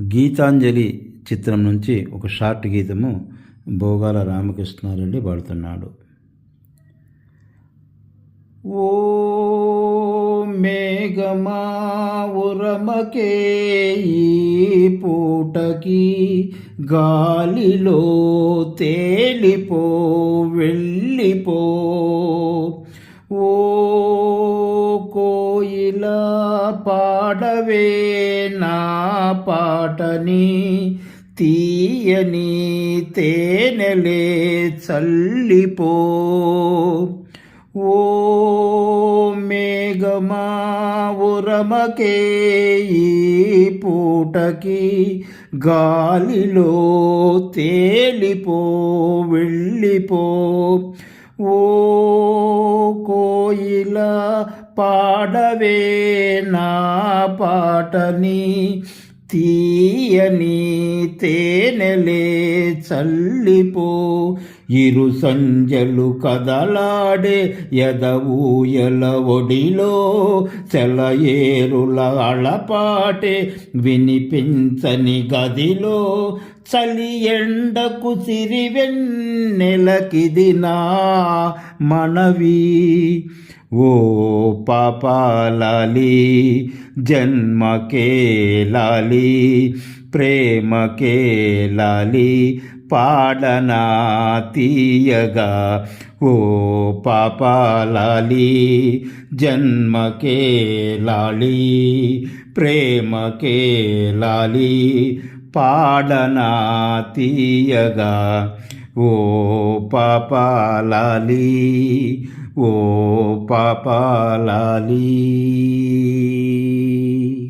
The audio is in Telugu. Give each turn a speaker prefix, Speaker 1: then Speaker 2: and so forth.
Speaker 1: గీతాంజలి చిత్రం నుంచి ఒక షార్ట్ గీతము భోగాల రామకృష్ణారెడ్డి పాడుతున్నాడు. ఓ మేఘమా ఉరమకే ఈ పూటకి గాలిలో తేలిపో వెళ్ళిపో ఇలా పాడవే నా పాటని తీయని తేనెలే చల్లిపో. ఓ మేఘమా ఉరమకే ఈ పూటకి గాలిలో తేలిపో వెళ్ళిపో. ఓ కోయిల పాడవే నా పాటని తీయని తేనెలే చల్లిపో. ఇరు సంజలు కదలాడే ఎదవూయల ఒడిలో సెలయేరుల అళపాటే వినిపించని గదిలో చలి ఎండకు సిరివెన్నెలకిది నా మనవి. ఓ పాపాలాలి జన్మకే లాలి ప్రేమకే లాలి పాడనా తీయగా ఓ పాపాలాలి జన్మకే లాలి ప్రేమకే లాలి పాడనా తీయగా ఓ పాపాలాలి ఓ పాపాలాలి.